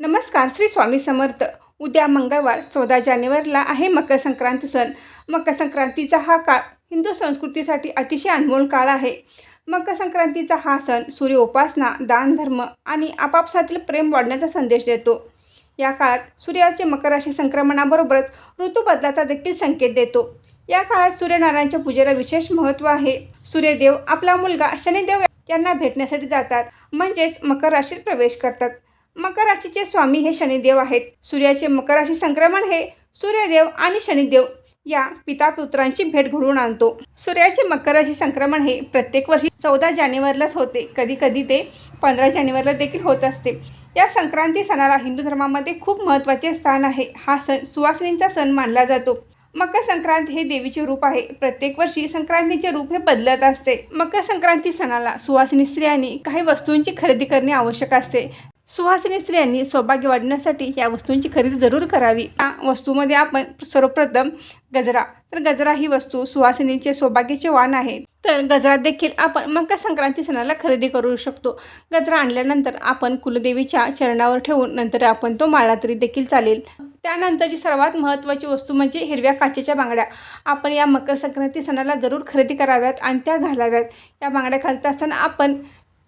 नमस्कार श्री स्वामी समर्थ. उद्या मंगळवार चौदा जानेवारीला आहे मकर संक्रांत सण. मकर संक्रांतीचा हा काळ हिंदू संस्कृतीसाठी अतिशय अनमोल काळ आहे. मकर संक्रांतीचा हा सण सूर्य उपासना दान धर्म आणि आपापसातील प्रेम वाढण्याचा संदेश देतो. या काळात सूर्याचे मकर राशी संक्रमणाबरोबरच ऋतूबदलाचा देखील संकेत देतो. या काळात सूर्यनारायणच्या पूजेला विशेष महत्त्व आहे. सूर्यदेव आपला मुलगा शनिदेव यांना भेटण्यासाठी जातात. म्हणजेच मकर राशीत प्रवेश करतात. मकर राशीचे स्वामी हे शनिदेव आहेत. सूर्याचे मकर राशी संक्रमण हे सूर्यदेव आणि शनिदेव या पिता पुत्रांची भेट घडवून आणतो. सूर्याचे मकर राशी संक्रमण हे प्रत्येक वर्षी चौदा जानेवारीलाच होते. कधी कधी ते पंधरा जानेवारीला देखील होत असते. या संक्रांती सणाला हिंदू धर्मामध्ये खूप महत्त्वाचे स्थान आहे. हा सण सुवासिनींचा सण मानला जातो. मकर संक्रांत हे देवीचे रूप आहे. प्रत्येक वर्षी संक्रांतीचे रूप हे बदलत असते. मकर संक्रांती सणाला सुवासिनी स्त्रियांनी काही वस्तूंची खरेदी करणे आवश्यक असते. सुहासिनी स्त्रियांनी सौभाग्य वाढण्यासाठी या वस्तूंची खरेदी जरूर करावी. या वस्तूमध्ये आपण सर्वप्रथम गजरा. तर गजरा ही वस्तू सुहासिनीचे सौभाग्याचे वाण आहे. तर गजरा देखील आपण मकर संक्रांती सणाला खरेदी करू शकतो. गजरा आणल्यानंतर आपण कुलदेवीच्या चरणावर ठेवून नंतर आपण तो माळा तरी देखील चालेल. त्यानंतरची सर्वात महत्त्वाची वस्तू म्हणजे हिरव्या काचेच्या बांगड्या. आपण या मकर संक्रांती सणाला जरूर खरेदी कराव्यात आणि त्या घालाव्यात. या बांगड्या घालत असताना आपण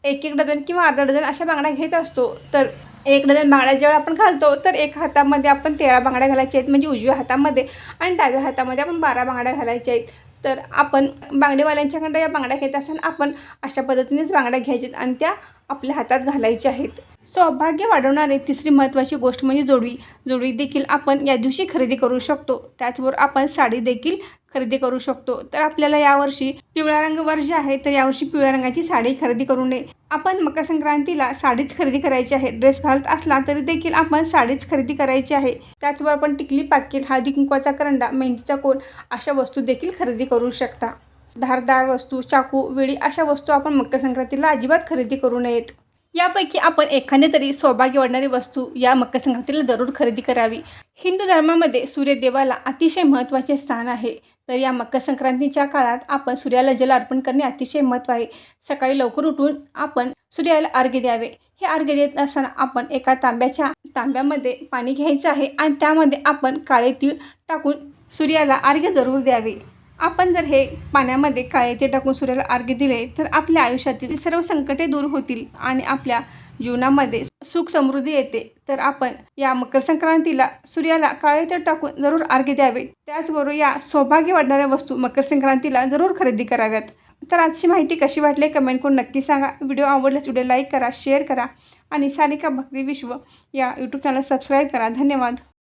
एक एक डझन किंवा अर्धा डझन अशा बांगड्या घेत असतो. तर एक डझन बांगड्या जेव्हा आपण घालतो तर एक हातामध्ये आपण तेरा बांगड्या घालायच्या आहेत. म्हणजे उजव्या हातामध्ये आणि डाव्या हातामध्ये आपण बारा बांगड्या घालायच्या आहेत. तर आपण बांगडेवाल्यांच्याकडं या बांगड्या घेत असताना आपण अशा पद्धतीनेच बांगड्या घ्यायच्यात आणि त्या आपल्या हातात घालायच्या आहेत. सौभाग्य वाढवणारी तिसरी महत्त्वाची गोष्ट म्हणजे जोडवी जोडवी देखील आपण या दिवशी खरेदी करू शकतो. त्याचबरोबर आपण साडी देखील खरेदी करू शकतो. तर आपल्याला यावर्षी पिवळा रंग वर्ष आहे तर यावर्षी पिवळ्या रंगाची साडी खरेदी करू नये. आपण मकर संक्रांतीला साडीच खरेदी करायची आहे. ड्रेस घालत असला तरी देखील आपण साडीच खरेदी करायची आहे. त्याचबरोबर आपण टिकली पाकील हळदी कुंकवाचा करंडा मेहंदीचा कोण अशा वस्तू देखील खरेदी करू शकता. धारदार वस्तू चाकू वेळी अशा वस्तू आपण मकर संक्रांतीला अजिबात खरेदी करू नयेत. यापैकी आपण एखाद्या तरी सौभाग्य वाढणारी वस्तू या मकर संक्रांतीला जरूर खरेदी करावी. हिंदू धर्मामध्ये सूर्यदेवाला अतिशय महत्त्वाचे स्थान आहे. तर या मकर संक्रांतीच्या काळात आपण सूर्याला जल अर्पण करणे अतिशय महत्त्व आहे. सकाळी लवकर उठून आपण सूर्याला अर्घ्य द्यावे. हे अर्घ्य देत असताना आपण एका तांब्याच्या तांब्यामध्ये पाणी घ्यायचं आहे आणि त्यामध्ये आपण काळे तीळ टाकून सूर्याला अर्घ्य जरूर द्यावे. आपण जर हे पाण्यामध्ये काळे ते टाकून सूर्याला अर्घ्य दिले तर आपल्या आयुष्यातील सर्व संकटे दूर होतील आणि आपल्या जीवनामध्ये सुख समृद्धी येते. तर आपण या मकर संक्रांतीला सूर्याला काळे ते टाकून जरूर अर्घ्य द्यावे. त्याचबरोबर या सौभाग्य वाढणाऱ्या वस्तू मकर संक्रांतीला जरूर खरेदी कराव्यात. तर आजची माहिती कशी वाटली कमेंट करून नक्की सांगा. व्हिडिओ आवडल्यास व्हिडिओ लाईक करा शेअर करा आणि सारिका भक्ती विश्व या यूट्यूब चॅनल सबस्क्राईब करा. धन्यवाद.